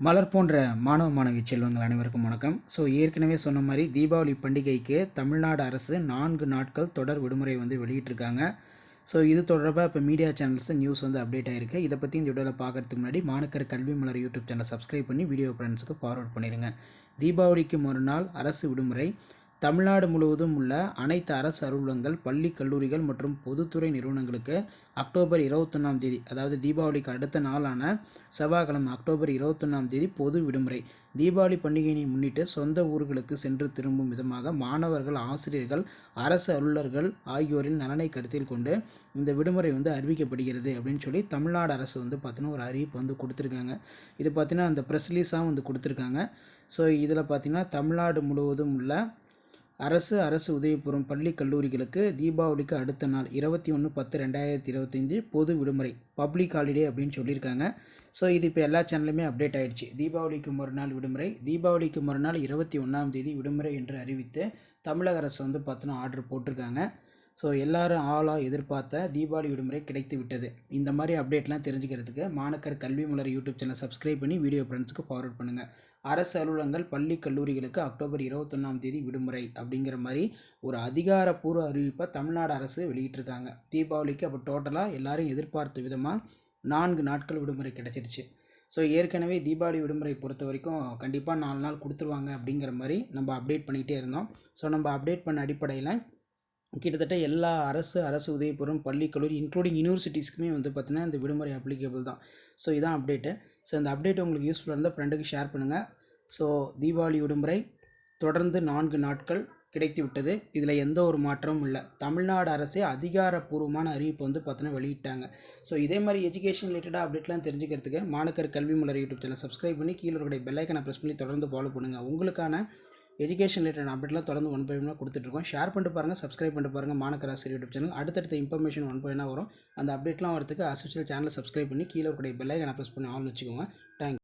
மலர் போன்ற மாணவ மாணவி செல்வங்கள் அனைவருக்கும் வணக்கம். ஸோ ஏற்கனவே சொன்ன மாதிரி தீபாவளி பண்டிகைக்கு தமிழ்நாடு அரசு நான்கு நாட்கள் தொடர் விடுமுறை வந்து வெளியிட்டிருக்காங்க. ஸோ இது தொடர்பாக இப்போ மீடியா சேனல்ஸ் நியூஸ் வந்து அப்டேட் ஆகிருக்கு இதை பற்றி இந்த வீடியோவில் பார்க்கறதுக்கு முன்னாடி Manakkar Kalvi Malar YouTube channel subscribe பண்ணி வீடியோ ஃப்ரெண்ட்ஸுக்கு ஃபார்வர்ட் பண்ணிடுங்க தீபாவளிக்கு மறுநாள் அரசு விடுமுறை. தமிழ்நாடு முழுவதும் உள்ள அனைத்து அரசு அலுவலகங்கள் பள்ளி கல்லூரிகள் மற்றும் பொதுத்துறை நிறுவனங்களுக்கு அக்டோபர் இருபத்தொன்னாம் தேதி அதாவது தீபாவளிக்கு அடுத்த நாளான செவ்வாய்க்கிழமை அக்டோபர் இருபத்தொன்னாம் தேதி பொது விடுமுறை. தீபாவளி பண்டிகையினை முன்னிட்டு சொந்த ஊர்களுக்கு சென்று திரும்பும் விதமாக மாணவர்கள் ஆசிரியர்கள் அரசு அலுவலர்கள் ஆகியோரின் நலனை கருத்தில் கொண்டு இந்த விடுமுறை வந்து அறிவிக்கப்படுகிறது அப்படின்னு சொல்லி தமிழ்நாடு அரசு வந்து பார்த்தீங்கன்னா ஒரு அறிவிப்பு வந்து கொடுத்துருக்காங்க. இது பார்த்தீங்கன்னா அந்த ப்ரெஸ்லீஸாக வந்து கொடுத்துருக்காங்க. ஸோ இதில் பார்த்தீங்கன்னா தமிழ்நாடு முழுவதும் உள்ள அரசு அரசு உதவிபுறம் பள்ளி கல்லூரிகளுக்கு தீபாவளிக்கு அடுத்த நாள் இருபத்தி ஒன்று பத்து ரெண்டாயிரத்தி இருபத்தஞ்சி பொது விடுமுறை பப்ளிக் ஹாலிடே அப்படின்னு சொல்லியிருக்காங்க. ஸோ இது இப்போ எல்லா சேனலுமே அப்டேட் ஆயிடுச்சு. தீபாவளிக்கு மறுநாள் விடுமுறை தீபாவளிக்கு மறுநாள் இருபத்தி ஒன்றாம் தேதி விடுமுறை என்று அறிவித்து தமிழக அரசு வந்து பார்த்தோன்னா ஆர்டர் போட்டிருக்காங்க. ஸோ எல்லாரும் ஆளாக எதிர்பார்த்த தீபாவளி விடுமுறை கிடைத்து விட்டது. இந்த மாதிரி அப்டேட்லாம் தெரிஞ்சுக்கிறதுக்கு Manakkar Kalvi Malar YouTube channel subscribe பண்ணி வீடியோ ஃப்ரெண்ட்ஸுக்கு ஃபார்வர்ட் பண்ணுங்கள் அரசு அலுவலகங்கள் பள்ளி கல்லூரிகளுக்கு அக்டோபர் இருபத்தொன்னாம் தேதி விடுமுறை அப்படிங்கிற மாதிரி ஒரு அதிகாரப்பூர்வ அறிவிப்பை தமிழ்நாடு அரசு வெளியிட்டிருக்காங்க. தீபாவளிக்கு அப்போ டோட்டலாக எல்லாரும் எதிர்பார்த்த விதமாக நான்கு நாட்கள் விடுமுறை கிடச்சிருச்சு. ஸோ ஏற்கனவே தீபாவளி விடுமுறை பொறுத்த வரைக்கும் கண்டிப்பாக நாலு நாள் கொடுத்துருவாங்க அப்படிங்கிற மாதிரி நம்ம அப்டேட் பண்ணிகிட்டே இருந்தோம். ஸோ நம்ம அப்டேட் பண்ண அடிப்படையில் கிட்டத்தட்ட எல்லா அரசு அரசு உதவிபெறும் பள்ளி கல்லூரி இன்க்ளூடிங் யூனிவர்சிட்டிஸ்க்குமே வந்து பார்த்திங்கன்னா இந்த விடுமுறை அப்ளிகபிள் தான். ஸோ இதான் அப்டேட்டு ஸோ இந்த அப்டேட் உங்களுக்கு யூஸ்ஃபுல்லாக இருந்தால் ஃப்ரெண்டுக்கு ஷேர் பண்ணுங்கள் ஸோ தீபாவளி விடுமுறை தொடர்ந்து நான்கு நாட்கள் கிடைத்து விட்டது. இதில் எந்த ஒரு மாற்றமும் இல்லை. தமிழ்நாடு அரசே அதிகாரப்பூர்வமான அறிவிப்பு வந்து பார்த்தீங்கன்னா வெளியிட்டாங்க. ஸோ இதே மாதிரி எஜுகேஷன் ரிலேட்டடாக அப்டேட்லாம் தெரிஞ்சுக்கிறதுக்கு Manakkar Kalvi Malar YouTube channel subscribe பண்ணி கீழே இருக்கிற பெல்லைக்கனை ப்ரெஸ் பண்ணி தொடர்ந்து ஃபாலோ பண்ணுங்கள் உங்களுக்கான எஜுகேஷன் ரிலேட்டட் அப்டேட்லாம் தொடர்ந்து ஒன் பை ஒன்னாக கொடுத்துட்ருக்கோம். ஷேர் பண்ணிட்டு பாருங்கள் சப்ஸ்கிரைப் பண்ணிட்டு பாருங்கள் மாணக்கர் யூடியூப் சேனல் அடுத்தடுத்த இன்ஃபர்மேஷன் ஒன் பை வரும். அந்த அப்டேட்லாம் வரதுக்கு அசோசியல் சேனலை சப்ஸ்கிரைப் பண்ணி கீழே இருக்கிற பெல்லைக்கான ப்ரெஸ் பண்ணி ஆன் வச்சுக்கோங்க. தேங்க்யூ